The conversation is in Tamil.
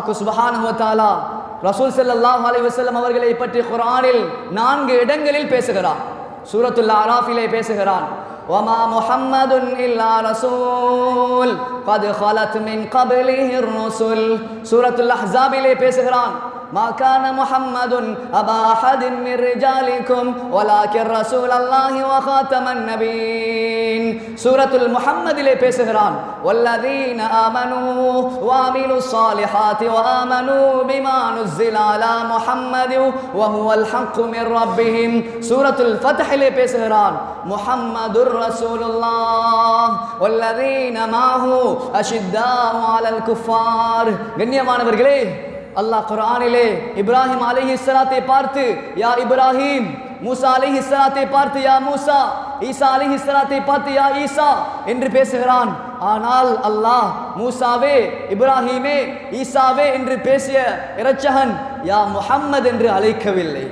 சுபஹானுவத்தாலா ரசூல் ஸல்லல்லாஹு அலைஹி வஸல்லம் அவர்களை பற்றி குர்ஆனில் நான்கு இடங்களில் பேசுகிறான் சூரத்துல் ஆராஃபிலே பேசுகிறான் وما محمد إلا رسول قد خلت من قبله الرسل سورة الأحزاب லே பேசுகிறான் ما كان محمد أبا أحد من رجالكم ولكن رسول الله وخاتم النبيين سورة المحمد லே பேசுகிறான் والذين آمنوا وعملوا الصالحات وآمنوا بما نزل على محمد وهو الحق من ربهم سورة الفتح லே பேசுகிறான் محمد رسول الله والذين معه أشداء على الكفار கண்ணியமானவர்களே அல்லாஹ் குர்ஆனிலே இப்ராஹிம் அலைஹிஸ்ஸலாத்தை பார்த்து யா இப்ராஹிம் மூசா அலைஹிஸ்ஸலாத்தை பார்த்து யா மூசா ஈசா அலைஹிஸ்ஸலாத்தை பார்த்து யா ஈசா என்று பேசுகிறான். ஆனால் அல்லாஹ் மூசாவே இப்ராஹிமே ஈசாவே என்று பேசிய இரச்சகன் யா முஹம்மது என்று அழைக்கவில்லை.